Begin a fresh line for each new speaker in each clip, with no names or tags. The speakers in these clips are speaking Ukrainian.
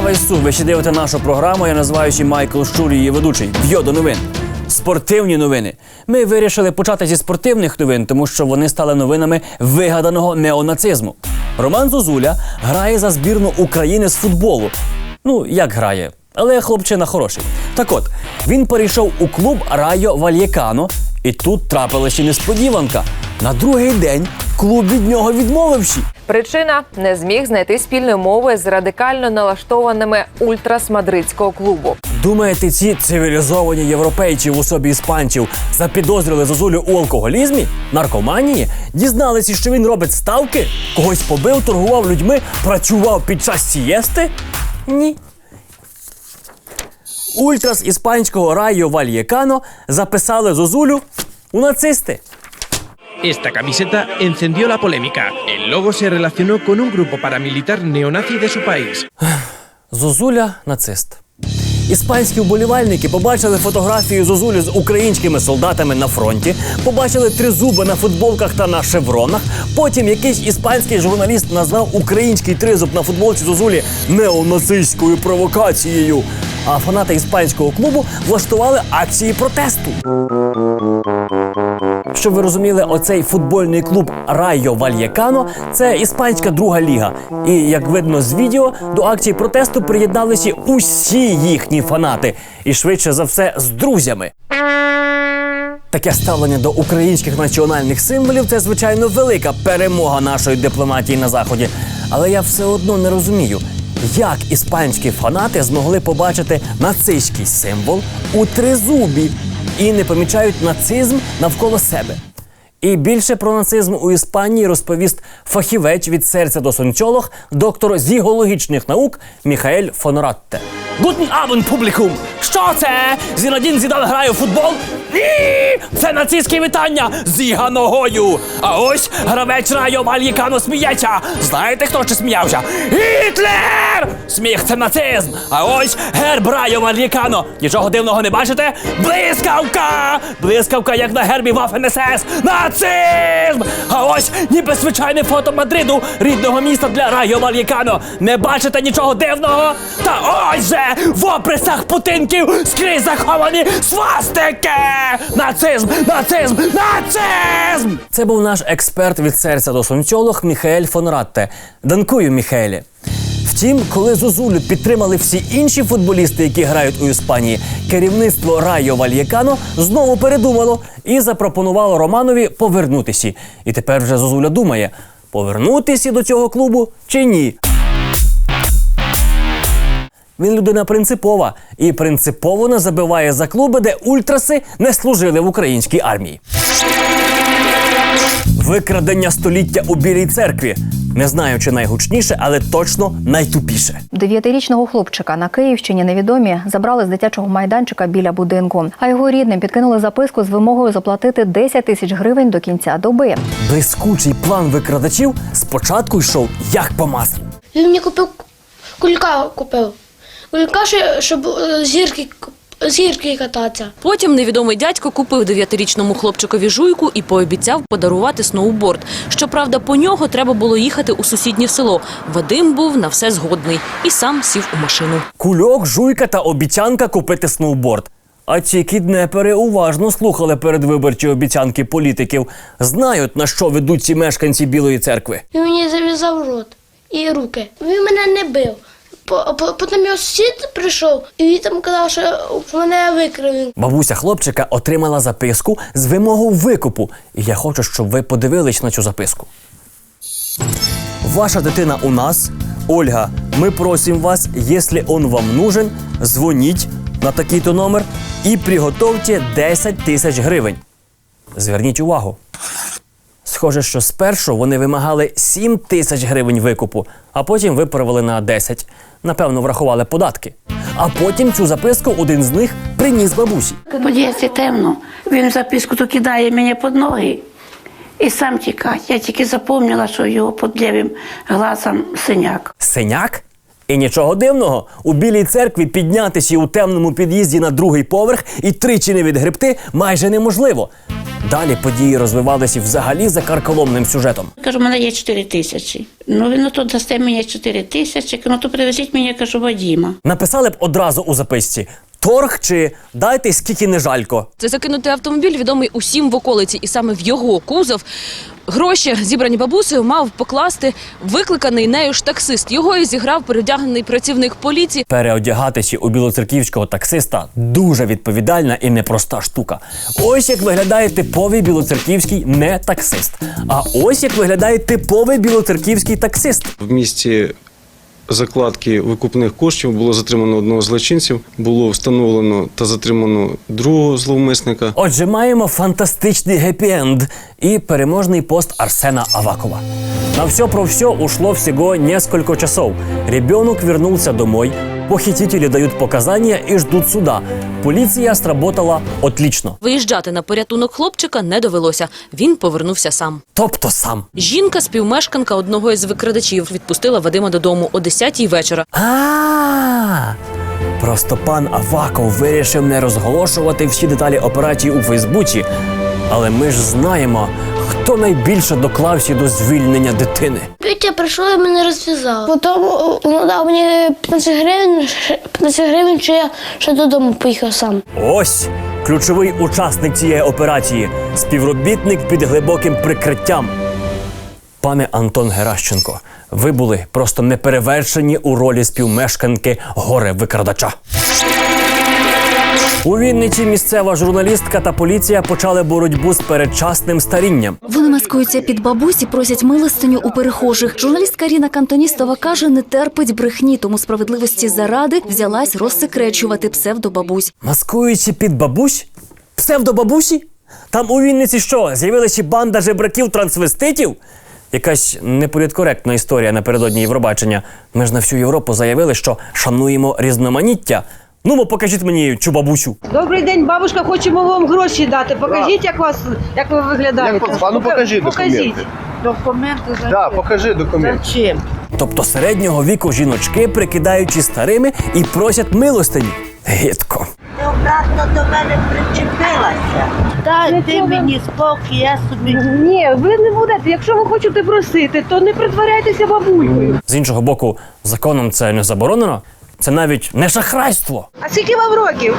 Слава Ісу! Ви ще дивите нашу програму. Я називаюся Майкл Щур, її ведучий. В'йо до новин. Спортивні новини. Ми вирішили почати зі спортивних новин, тому що вони стали новинами вигаданого неонацизму. Роман Зозуля грає за збірну України з футболу. Ну, як грає, але хлопчина хороший. Так от, він перейшов у клуб Райо Вальєкано, і тут трапилася несподіванка. На другий день клуб від нього відмовивши.
Причина не зміг знайти спільної мови з радикально налаштованими ультрас мадридського клубу.
Думаєте, ці цивілізовані європейці в особі іспанців запідозрили Зозулю у алкоголізмі, наркоманії, дізналися, що він робить ставки, когось побив, торгував людьми, працював під час сієсти? Ні. Ультрас іспанського Райо Вальєкано записали Зозулю у нацисти.
Esta camiseta encendió la polémica. El logo se relacionó con un grupo paramilitar neonazi de su país.
Зозуля нацист. Іспанські вболівальники побачили фотографію Зозулі з українськими солдатами на фронті, побачили тризуби на футболках та на шевронах. Потім якийсь іспанський журналіст назвав український тризуб на футболці Зозулі неонацистською провокацією. А фанати іспанського клубу влаштували акції протесту. Щоб ви розуміли, оцей футбольний клуб Райо Вальєкано це іспанська друга ліга. І як видно з відео, до акції протесту приєдналися усі їхні фанати, і швидше за все з друзями. Таке ставлення до українських національних символів це звичайно велика перемога нашої дипломатії на заході. Але я все одно не розумію, як іспанські фанати змогли побачити нацистський символ у тризубі і не помічають нацизм навколо себе. І більше про нацизм у Іспанії розповість фахівець від серця до сонцьолог, доктор зігологічних наук Міхаель Фоноратте. Гутен абен, публікум! Що це? Зінадін Зідан грає у футбол? Ні! Це нацистське вітання з Іга ногою! А ось гравець Райо Вальєкано сміється! Знаєте, хто ще сміявся? Гітлер! Сміх це нацизм! А ось герб Райо Вальєкано! Нічого дивного не бачите? Блискавка! Блискавка, як на гербі Waffen СС! Нацизм! А ось ніби звичайне фото Мадриду, рідного міста для Райо Вальєкано! Не бачите нічого дивного? Та ось же! В описах путинків скрізь заховані свастики! Нацизм! Нацизм! Нацизм! Це був наш експерт від серця до сонцьолог Міхаель Фонратте. Данкую, Міхаелі. Втім, коли Зозулю підтримали всі інші футболісти, які грають у Іспанії, керівництво Райо Вальєкано знову передумало і запропонувало Романові повернутися. І тепер вже Зозуля думає: повернутися до цього клубу чи ні. Він людина принципова і принципово не забиває за клуби, де ультраси не служили в українській армії. Викрадення століття у Білій церкві. Не знаю, чи найгучніше, але точно найтупіше.
Дев'ятирічного хлопчика на Київщині невідомі забрали з дитячого майданчика біля будинку. А його рідним підкинули записку з вимогою заплатити 10 тисяч гривень до кінця доби.
Блискучий план викрадачів спочатку йшов як по маслу.
Він мені купив кулька купив. Кулька, щоб е, зірки, зірки кататися.
Потім невідомий дядько купив дев'ятирічному хлопчикові жуйку і пообіцяв подарувати сноуборд. Щоправда, по нього треба було їхати у сусіднє село. Вадим був на все згодний і сам сів у машину.
Кульок, жуйка та обіцянка купити сноуборд. А ці кіднепери уважно слухали передвиборчі обіцянки політиків, знають на що ведуть ці мешканці Білої церкви.
Він мені зав'язав рот і руки. Він мене не бив. По- по- Потім його сусід прийшов, і він там казав, що мене викрив.
Бабуся хлопчика отримала записку з вимогою викупу. І я хочу, щоб ви подивились на цю записку. Ваша дитина у нас. Ольга, ми просимо вас, якщо он вам нужен, дзвоніть на такий-то номер і приготовте 10 тисяч гривень. Зверніть увагу. Схоже, що спершу вони вимагали 7 тисяч гривень викупу, а потім виправили на 10. Напевно, врахували податки. А потім цю записку один з них приніс бабусі.
Подіється темно. Він записку то кидає мені під ноги і сам тікає. Я тільки запомнила, що його під лівим глазом синяк.
Синяк? І нічого дивного, у білій церкві піднятися у темному під'їзді на другий поверх і тричі не відгребти майже неможливо. Далі події розвивалися взагалі за карколомним сюжетом.
Кажу, у мене є 4 тисячі. Ну, ви ну то дасте мені 4 тисячі, ну то привезіть мені, кажу, Вадіма.
Написали б одразу у записці: торг чи дайте скільки не жалько.
Це закинутий автомобіль, відомий усім в околиці, і саме в його кузов гроші, зібрані бабусею, мав покласти викликаний нею ж таксист. Його і зіграв передягнений працівник поліції.
Переодягатися у білоцерківського таксиста дуже відповідальна і непроста штука. Ось як виглядає типовий білоцерківський не таксист. А ось як виглядає типовий білоцерківський таксист.
В місті закладки викупних коштів було затримано одного злочинців, було встановлено та затримано другого зловмисника.
Отже, маємо фантастичний гепі-енд і переможний пост Арсена Авакова. На все про все ушло всего несколько часов. Ребенок вернулся домой, похитители дают показания и ждут суда. Полиция сработала отлично.
Виїжджати на порятунок хлопчика не довелося. Він повернувся сам.
Тобто сам.
Жінка, співмешканка одного із викрадачів, відпустила Вадима додому о 10-й вечора.
А просто пан Аваков вирішив не розголошувати всі деталі операції у Фейсбуці. Але ми ж знаємо, хто найбільше доклався до звільнення дитини.
Вітя прийшов і мене розв'язав. Потім о, воно дав мені 15 гривень, 15 гривень, що я ще додому поїхав сам.
Ось ключовий учасник цієї операції співробітник під глибоким прикриттям. Пане Антон Геращенко, ви були просто неперевершені у ролі співмешканки горе викрадача. У Вінниці місцева журналістка та поліція почали боротьбу з передчасним старінням.
Вони маскуються під бабусі, просять милостиню у перехожих. Журналістка Ріна Кантоністова каже, не терпить брехні, тому справедливості заради взялась розсекречувати псевдобабусь.
Маскуючи під бабусь? Псевдобабусі? Там у Вінниці що, з'явилася банда жебраків-трансвеститів? Якась неполіткоректна історія напередодні Євробачення. Ми ж на всю Європу заявили, що шануємо різноманіття. Ну, мо покажіть мені цю бабусю.
Добрий день, бабушка, хочемо вам гроші дати. Покажіть, як вас як ви виглядаєте.
Як а ну, Покажіть. документи.
Документи за
Да, покажи документ.
чим?
Тобто середнього віку жіночки, прикидаючи старими, і просять милостині. Гидко.
Ти обратно до мене причепилася. Дай ти мені спокій, я собі. Ні, ви не будете. Якщо ви хочете просити, то не притворяйтеся бабулькою.
З іншого боку, законом це не заборонено. Це навіть не шахрайство.
А скільки вам років?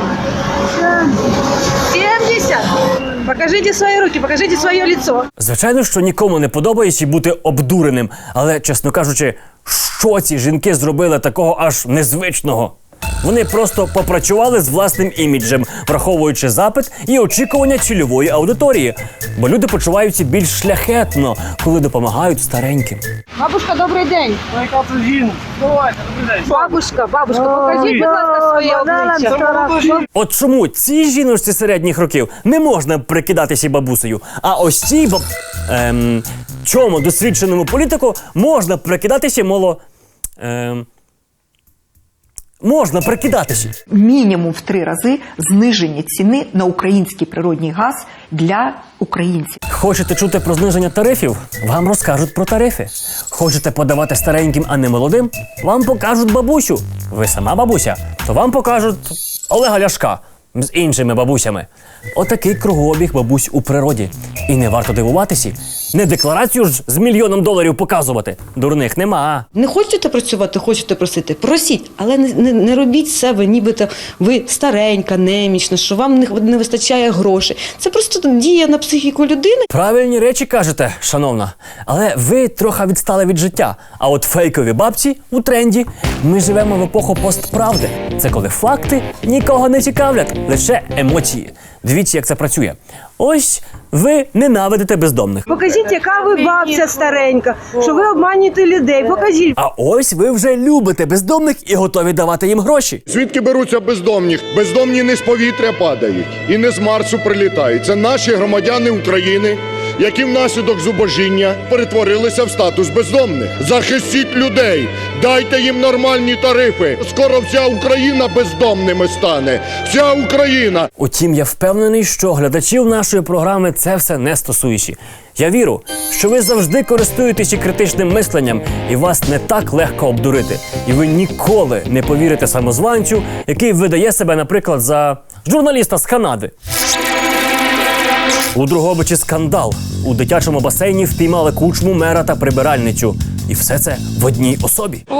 70. Покажіть свої руки, покажіть своє лицо.
Звичайно, що нікому не подобається бути обдуреним, але, чесно кажучи, що ці жінки зробили такого аж незвичного? Вони просто попрацювали з власним іміджем, враховуючи запит і очікування цільової аудиторії. Бо люди почуваються більш шляхетно, коли допомагають стареньким.
Бабушка, добрий день. Бабушка, бабушка, покажіть, будь ласка, своє обличчя.
От чому цій жіночці середніх років не можна прикидатися бабусею, а ось цій баб... ем, чому досвідченому політику можна прикидатися моло. Ем, можна прикидатися.
мінімум в три рази зниження ціни на український природний газ для українців.
Хочете чути про зниження тарифів? Вам розкажуть про тарифи. Хочете подавати стареньким, а не молодим? Вам покажуть бабусю. Ви сама бабуся, то вам покажуть Олега Ляшка з іншими бабусями. Отакий кругообіг бабусь у природі. І не варто дивуватися. Не декларацію ж з мільйоном доларів показувати. Дурних нема.
Не хочете працювати, хочете просити, просіть, але не, не, не робіть себе, нібито ви старенька, немічна, що вам не, не вистачає грошей. Це просто дія на психіку людини.
Правильні речі кажете, шановна, але ви трохи відстали від життя. А от фейкові бабці у тренді. Ми живемо в епоху постправди. Це коли факти нікого не цікавлять, лише емоції. Дивіться, як це працює. Ось ви ненавидите бездомних.
Покажіть, яка ви бабця старенька, що ви обманюєте людей. Покажіть.
А ось ви вже любите бездомних і готові давати їм гроші.
Звідки беруться бездомні? Бездомні не з повітря падають і не з Марсу прилітають. Це наші громадяни України, які внаслідок зубожіння перетворилися в статус бездомних. Захистіть людей, дайте їм нормальні тарифи. Скоро вся Україна бездомними стане. Вся Україна.
Утім, я впевнений, що глядачів нашої програми це все не стосується. Я вірю, що ви завжди користуєтеся критичним мисленням, і вас не так легко обдурити. І ви ніколи не повірите самозванцю, який видає себе, наприклад, за журналіста з Канади. У Другобичі скандал. У дитячому басейні впіймали кучму, мера та прибиральницю. І все це в одній особі.
О,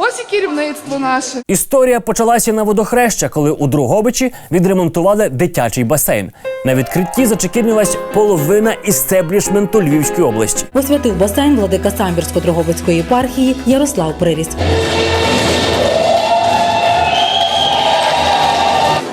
ось і керівництво наше.
Історія почалася на водохреща, коли у Другобичі відремонтували дитячий басейн. На відкритті зачекірнилась половина істеблішменту Львівської області.
Посвятив басейн владика Самбірсько-Дрогобицької єпархії Ярослав Приріст.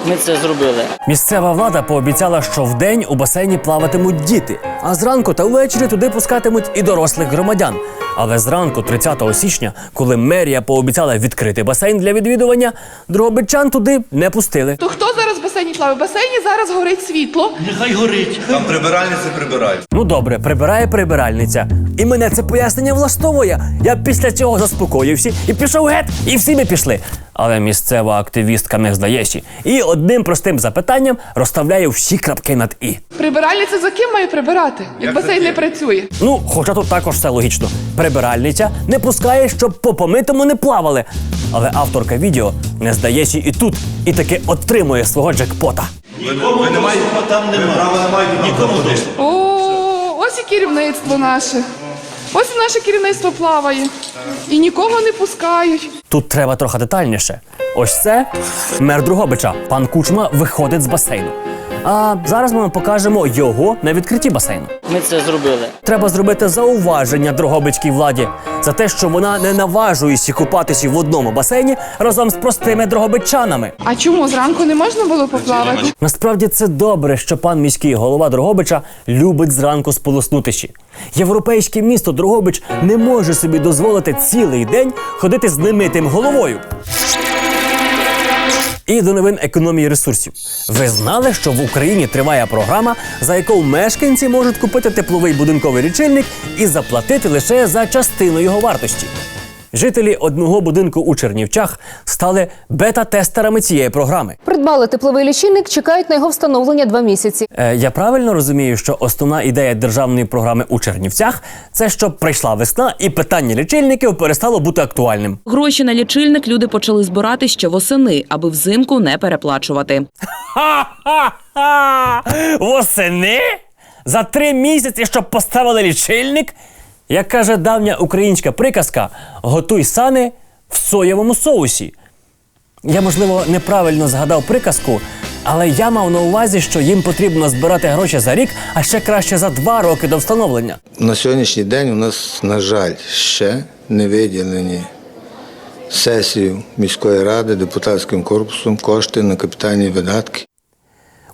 Ми це зробили.
Місцева влада пообіцяла, що вдень у басейні плаватимуть діти, а зранку та ввечері туди пускатимуть і дорослих громадян. Але зранку, 30 січня, коли мерія пообіцяла відкрити басейн для відвідування, дрогобичан туди не пустили.
То хто зараз в басейні плаває? В басейні зараз горить світло.
Нехай горить.
Там прибиральниці прибирають.
Ну добре, прибирає прибиральниця. І мене це пояснення влаштовує. Я після цього заспокоївся і пішов геть, і всі ми пішли. Але місцева активістка не здається і одним простим запитанням розставляє всі крапки над і.
Прибиральниця за ким має прибирати, як басейн не працює?
Ну, хоча тут також все логічно. Прибиральниця не пускає, щоб по помитому не плавали. Але авторка відео не здається і тут, і таки отримує свого джекпота.
Нікому ви не маєте там немає. Нікому заходити.
О, ось і керівництво наше. Ось і наше керівництво плаває. І нікого не пускають.
Тут треба трохи детальніше. Ось це мер Другобича. Пан Кучма виходить з басейну. А зараз ми вам покажемо його на відкритті басейну.
Ми це зробили.
Треба зробити зауваження Дрогобицькій владі за те, що вона не наважується купатися в одному басейні разом з простими дрогобичанами.
А чому зранку не можна було поплавати?
Насправді це добре, що пан міський голова Дрогобича любить зранку сполоснутися. Європейське місто Дрогобич не може собі дозволити цілий день ходити з немитим головою. І до новин економії ресурсів. Ви знали, що в Україні триває програма, за яку мешканці можуть купити тепловий будинковий лічильник і заплатити лише за частину його вартості. Жителі одного будинку у Чернівчах стали бета-тестерами цієї програми.
Придбали тепловий лічильник, чекають на його встановлення два місяці.
Е, я правильно розумію, що основна ідея державної програми у Чернівцях це щоб прийшла весна і питання лічильників перестало бути актуальним.
Гроші на лічильник люди почали збирати ще восени, аби взимку не переплачувати.
Ха-ха-ха! Восени? За три місяці, щоб поставили лічильник? Як каже давня українська приказка, готуй сани в соєвому соусі. Я, можливо, неправильно згадав приказку, але я мав на увазі, що їм потрібно збирати гроші за рік, а ще краще за два роки до встановлення.
На сьогоднішній день у нас, на жаль, ще не виділені сесію міської ради депутатським корпусом кошти на капітальні видатки.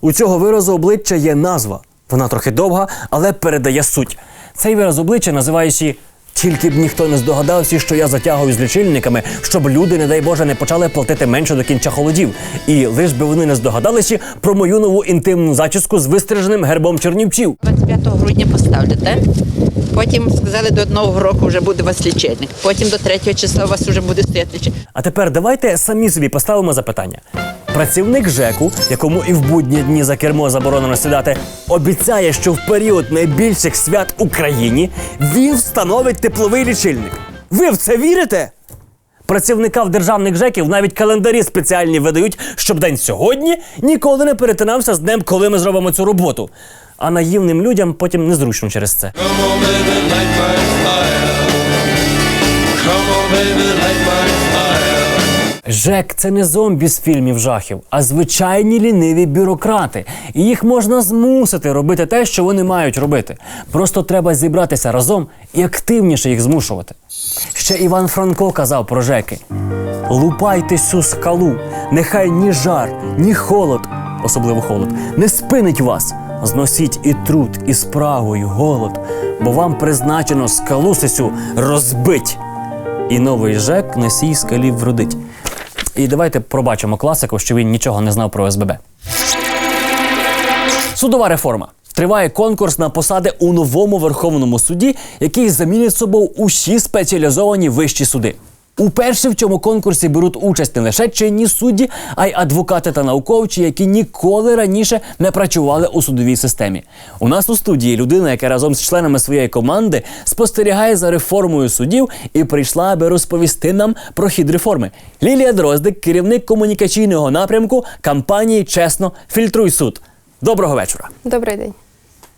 У цього виразу обличчя є назва. Вона трохи довга, але передає суть. Цей вираз обличчя називаючи тільки б ніхто не здогадався, що я затягую з лічильниками, щоб люди, не дай Боже, не почали платити менше до кінця холодів. І лиш би вони не здогадалися про мою нову інтимну зачіску з вистриженим гербом чернівців.
25 грудня поставите. Потім сказали, до одного року вже буде у вас лічильник. Потім до третього числа у вас вже буде стояти лічильник.
А тепер давайте самі собі поставимо запитання. Працівник ЖЕКу, якому і в будні дні за кермо заборонено сідати, обіцяє, що в період найбільших свят Україні він встановить тепловий лічильник. Ви в це вірите? Працівникам державних ЖЕКів навіть календарі спеціальні видають, щоб день сьогодні ніколи не перетинався з днем, коли ми зробимо цю роботу. А наївним людям потім незручно через це. ЖЕК це не зомбі з фільмів жахів, а звичайні ліниві бюрократи. І їх можна змусити робити те, що вони мають робити. Просто треба зібратися разом і активніше їх змушувати. Ще Іван Франко казав про ЖЕКи: лупайте цю скалу, нехай ні жар, ні холод, особливо холод, не спинить вас. Зносіть і труд, і спрагу, і голод, бо вам призначено скалу сисю розбить. І новий ЖЕК на сій скалі вродить. І давайте пробачимо класику, що він нічого не знав про СББ. Судова реформа. Триває конкурс на посади у новому Верховному суді, який замінить собою усі спеціалізовані вищі суди. Уперше в цьому конкурсі беруть участь не лише чинні судді, а й адвокати та науковці, які ніколи раніше не працювали у судовій системі. У нас у студії людина, яка разом з членами своєї команди спостерігає за реформою судів і прийшла, аби розповісти нам про хід реформи. Лілія Дроздик, керівник комунікаційного напрямку кампанії Чесно фільтруй суд. Доброго вечора.
Добрий день.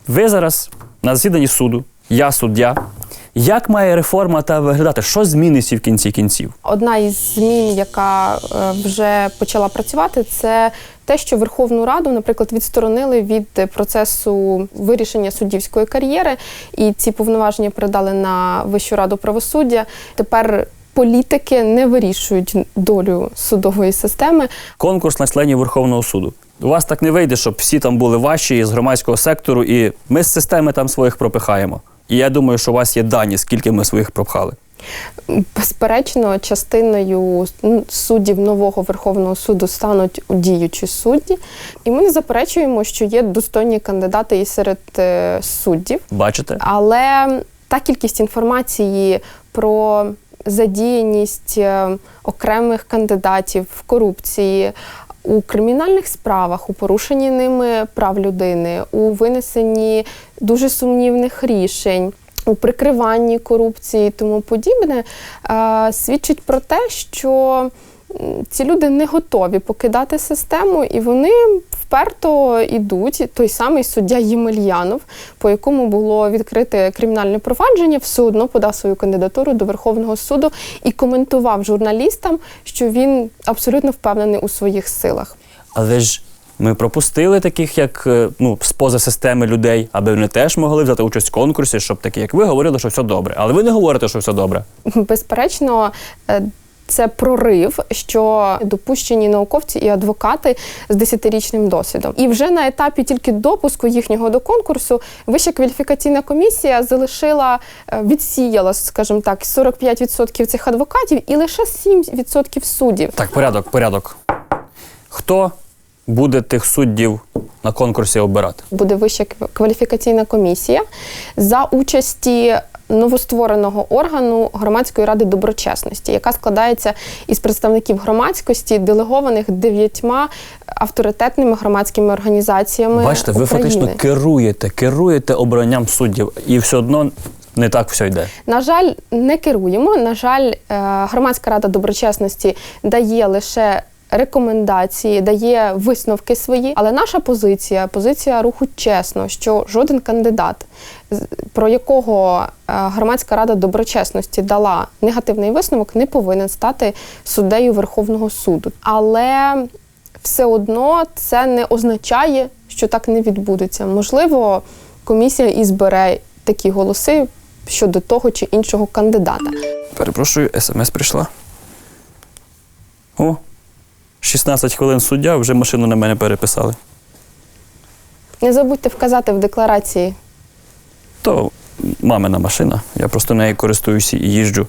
Ви зараз на засіданні суду, я суддя. Як має реформа та виглядати? Що зміниться в кінці кінців?
Одна із змін, яка е, вже почала працювати, це те, що Верховну Раду, наприклад, відсторонили від процесу вирішення суддівської кар'єри, і ці повноваження передали на Вищу раду правосуддя. Тепер політики не вирішують долю судової системи.
Конкурс на членів Верховного суду. У вас так не вийде, щоб всі там були ваші з громадського сектору, і ми з системи там своїх пропихаємо. І я думаю, що у вас є дані, скільки ми своїх пропхали.
Безперечно, частиною ну, суддів нового Верховного суду стануть діючі судді, і ми не заперечуємо, що є достойні кандидати і серед е, суддів.
Бачите?
Але та кількість інформації про задіяність е, окремих кандидатів в корупції. У кримінальних справах, у порушенні ними прав людини, у винесенні дуже сумнівних рішень, у прикриванні корупції і тому подібне, свідчить про те, що ці люди не готові покидати систему, і вони вперто йдуть. Той самий суддя Ємельянов, по якому було відкрите кримінальне провадження, все одно подав свою кандидатуру до Верховного суду і коментував журналістам, що він абсолютно впевнений у своїх силах.
Але ж ми пропустили таких, як е, ну, з поза системи людей, аби вони теж могли взяти участь в конкурсі, щоб такі, як ви, говорили, що все добре. Але ви не говорите, що все добре.
Безперечно, е, це прорив, що допущені науковці і адвокати з десятирічним досвідом. І вже на етапі тільки допуску їхнього до конкурсу Вища кваліфікаційна комісія залишила, е, відсіяла, скажімо так, 45% цих адвокатів і лише 7% суддів.
Так, порядок, порядок. Хто буде тих суддів на конкурсі обирати?
буде вища кваліфікаційна комісія за участі новоствореного органу громадської ради доброчесності, яка складається із представників громадськості, делегованих дев'ятьма авторитетними громадськими організаціями.
Бачите, ви
України.
фактично керуєте, керуєте обранням суддів, і все одно не так все йде.
На жаль, не керуємо. На жаль, е, громадська рада доброчесності дає лише. Рекомендації дає висновки свої, але наша позиція, позиція руху чесно, що жоден кандидат, про якого е, громадська рада доброчесності дала негативний висновок, не повинен стати суддею Верховного суду. Але все одно це не означає, що так не відбудеться. Можливо, комісія і збере такі голоси щодо того чи іншого кандидата.
Перепрошую, смс прийшла. О, 16 хвилин суддя, вже машину на мене переписали.
Не забудьте вказати в декларації.
То мамина машина. Я просто нею користуюся і їжджу.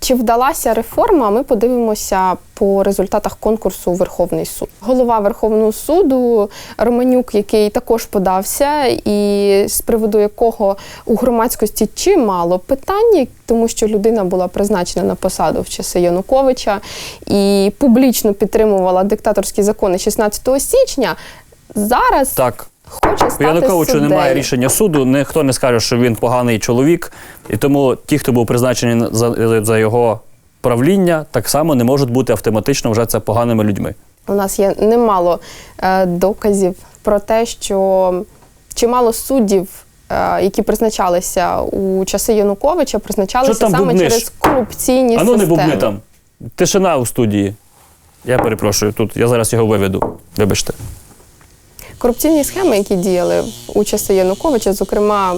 Чи вдалася реформа? Ми подивимося по результатах конкурсу у Верховний суд. Голова Верховного суду Романюк, який також подався, і з приводу якого у громадськості чимало питань, тому що людина була призначена на посаду в часи Януковича і публічно підтримувала диктаторські закони 16 січня. Зараз
Так.
Хоче стати
Януковичу
суддею.
немає рішення суду, ніхто не скаже, що він поганий чоловік, і тому ті, хто був призначений за, за його правління, так само не можуть бути автоматично вже це поганими людьми.
У нас є немало е, доказів про те, що чимало суддів, е, які призначалися у часи Януковича, призначалися саме
бубниш?
через корупційні
А ну не бубни там. Тишина у студії. Я перепрошую, тут я зараз його виведу. Вибачте.
Корупційні схеми, які діяли у часи Януковича, зокрема.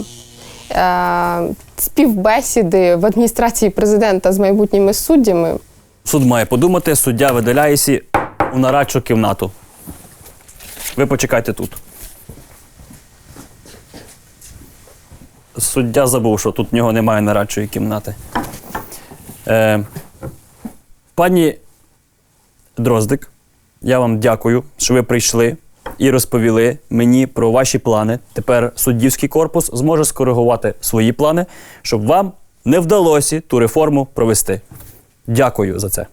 е, Співбесіди в адміністрації президента з майбутніми суддями
Суд має подумати, суддя видаляється у нарадчу кімнату. Ви почекайте тут. Суддя забув, що тут в нього немає нарадчої кімнати. Е, пані Дроздик, я вам дякую, що ви прийшли і розповіли мені про ваші плани. Тепер суддівський корпус зможе скоригувати свої плани, щоб вам не вдалося ту реформу провести. Дякую за це.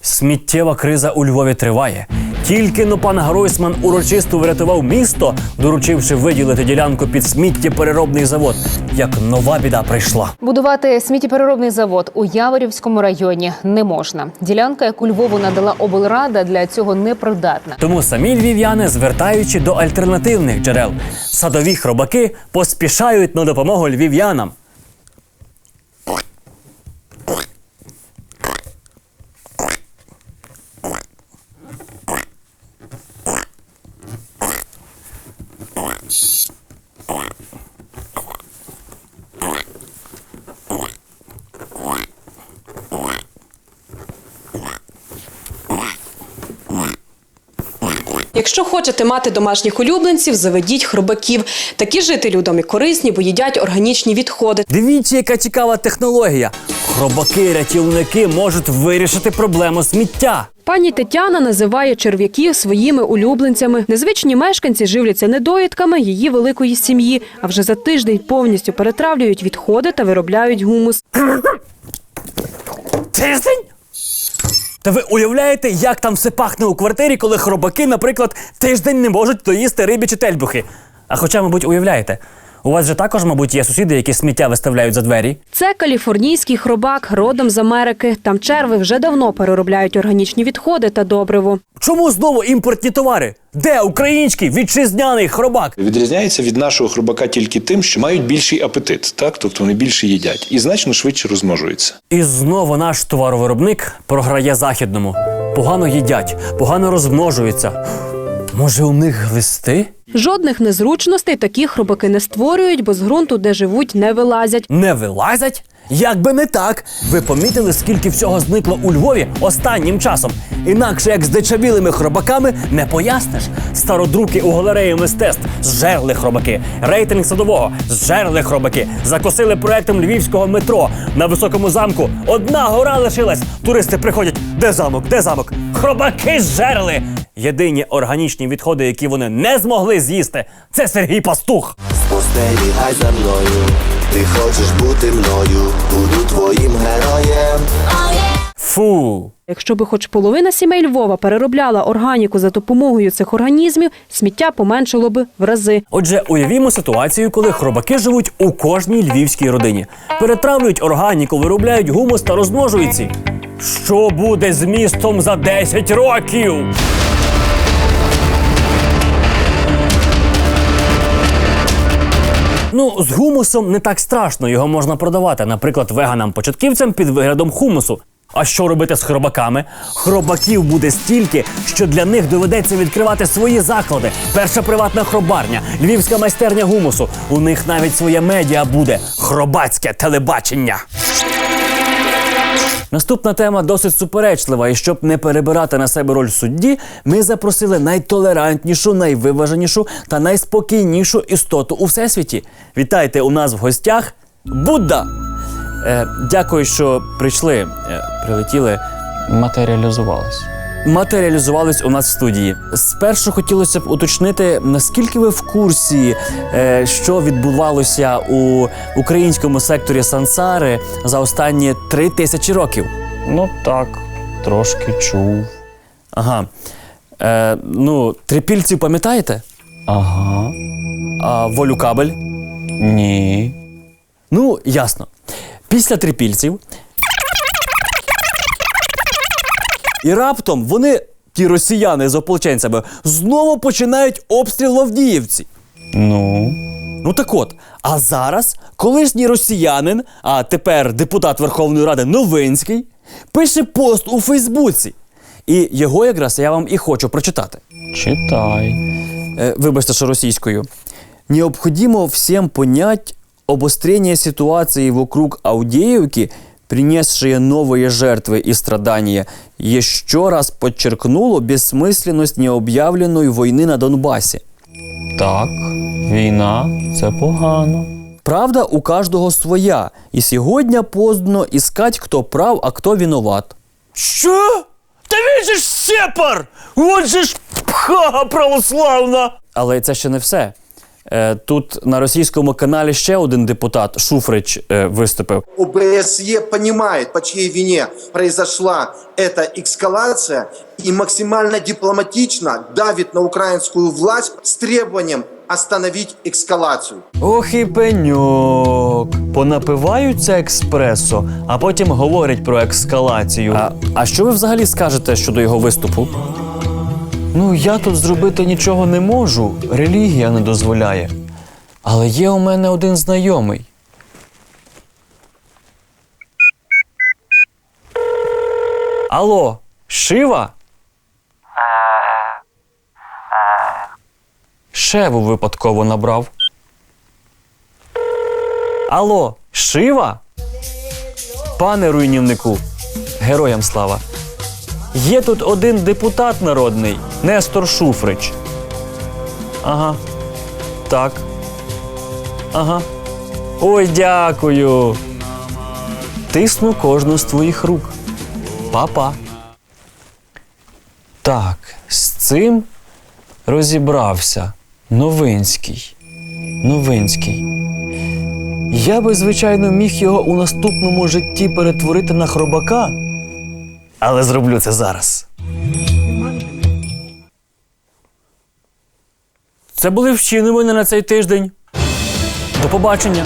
Сміттєва криза у Львові триває.
Тільки но пан Гройсман урочисто врятував місто, доручивши виділити ділянку під сміттєпереробний завод, як нова біда прийшла.
Будувати сміттєпереробний завод у Яворівському районі не можна. Ділянка, яку Львову надала облрада, для цього непридатна.
Тому самі львів'яни, звертаючи до альтернативних джерел, садові хробаки поспішають на допомогу львів'янам.
Якщо хочете мати домашніх улюбленців, заведіть хробаків. Такі жити людям корисні, бо їдять органічні відходи.
Дивіться, яка цікава технологія. Хробаки-рятівники можуть вирішити проблему сміття.
Пані Тетяна називає черв'яків своїми улюбленцями. Незвичні мешканці живляться недоїдками її великої сім'ї, а вже за тиждень повністю перетравлюють відходи та виробляють гумус.
Тиждень? Та ви уявляєте, як там все пахне у квартирі, коли хробаки, наприклад, тиждень не можуть доїсти рибі чи тельбухи? А хоча, мабуть, уявляєте, у вас же також, мабуть, є сусіди, які сміття виставляють за двері.
Це каліфорнійський хробак, родом з Америки. Там черви вже давно переробляють органічні відходи та добриво.
Чому знову імпортні товари? Де український вітчизняний хробак?
Відрізняється від нашого хробака тільки тим, що мають більший апетит, так тобто вони більше їдять і значно швидше розмножуються.
І знову наш товаровиробник програє західному. Погано їдять, погано розмножуються. Може, у них глисти?
Жодних незручностей такі хробаки не створюють, бо з ґрунту, де живуть, не вилазять.
Не вилазять? Як би не так. Ви помітили, скільки всього зникло у Львові останнім часом. Інакше як з дичавілими хробаками не поясниш. Стародруки у галереї мистецтв зжерли хробаки. Рейтинг садового зжерли хробаки. Закосили проектом львівського метро. На високому замку одна гора лишилась. Туристи приходять. Де замок? Де замок? Хробаки зжерли. Єдині органічні відходи, які вони не змогли з'їсти, це Сергій Пастух.
Спостерігай за мною, ти хочеш бути мною, буду твоїм героєм.
Фу.
Якщо би хоч половина сімей Львова переробляла органіку за допомогою цих організмів, сміття поменшало би в рази.
Отже, уявімо ситуацію, коли хробаки живуть у кожній львівській родині, перетравлюють органіку, виробляють гумус та розмножуються. Що буде з містом за 10 років? Ну, з гумусом не так страшно, його можна продавати, наприклад, веганам-початківцям під виглядом хумусу. А що робити з хробаками? Хробаків буде стільки, що для них доведеться відкривати свої заклади. Перша приватна хробарня, львівська майстерня гумусу. У них навіть своє медіа буде хробацьке телебачення. Наступна тема досить суперечлива, і щоб не перебирати на себе роль судді, ми запросили найтолерантнішу, найвиваженішу та найспокійнішу істоту у всесвіті. Вітайте у нас в гостях Будда! Е, дякую, що прийшли, е, прилетіли. Матеріалізувались. Матеріалізувались у нас в студії. Спершу хотілося б уточнити, наскільки ви в курсі, е, що відбувалося у українському секторі сансари за останні три тисячі років. Ну так, трошки чув. Ага. Е, ну, трипільців пам'ятаєте? Ага. А волю кабель? Ні. Ну, ясно. Після трипільців. І раптом вони, ті росіяни з ополченцями, знову починають обстріл в Авдіївці. Ну. Ну так от, а зараз колишній росіянин, а тепер депутат Верховної Ради Новинський, пише пост у Фейсбуці. І його якраз я вам і хочу прочитати. Читай. Е, вибачте, що російською. Необходимо всем понять обострение ситуации вокруг Авдеевки, принесшие новые жертвы и страдания, еще раз подчеркнуло бессмысленность необ'явленої війни на Донбасі. Так, війна це погано. Правда у кожного своя, і сьогодні поздно іскать, хто прав, а хто виноват. Що? Та він же ж сепар! От же ж пха православна! Але це ще не все.
Е, тут на російському каналі ще один депутат Шуфрич е, виступив.
ОБСЕ понимает, по чьей вине произошла эта эскалация и максимально дипломатично давит на украинскую власть с требованием остановить эскалацию.
Ох і пеньок. Понапиваються експресо, а потім говорять про ескалацію. А, а що ви взагалі скажете щодо його виступу? Ну, я тут зробити нічого не можу, релігія не дозволяє. Але є у мене один знайомий. Алло, Шива? Шеву випадково набрав. Алло, Шива? Пане руйнівнику, героям слава. Є тут один депутат народний, Нестор Шуфрич. Ага. Так. Ага. Ой, дякую. Тисну кожну з твоїх рук. Па-па. Так, з цим розібрався. Новинський. Новинський. Я би, звичайно, міг його у наступному житті перетворити на хробака, але зроблю це зараз. Це були вчини новини на цей тиждень. До побачення.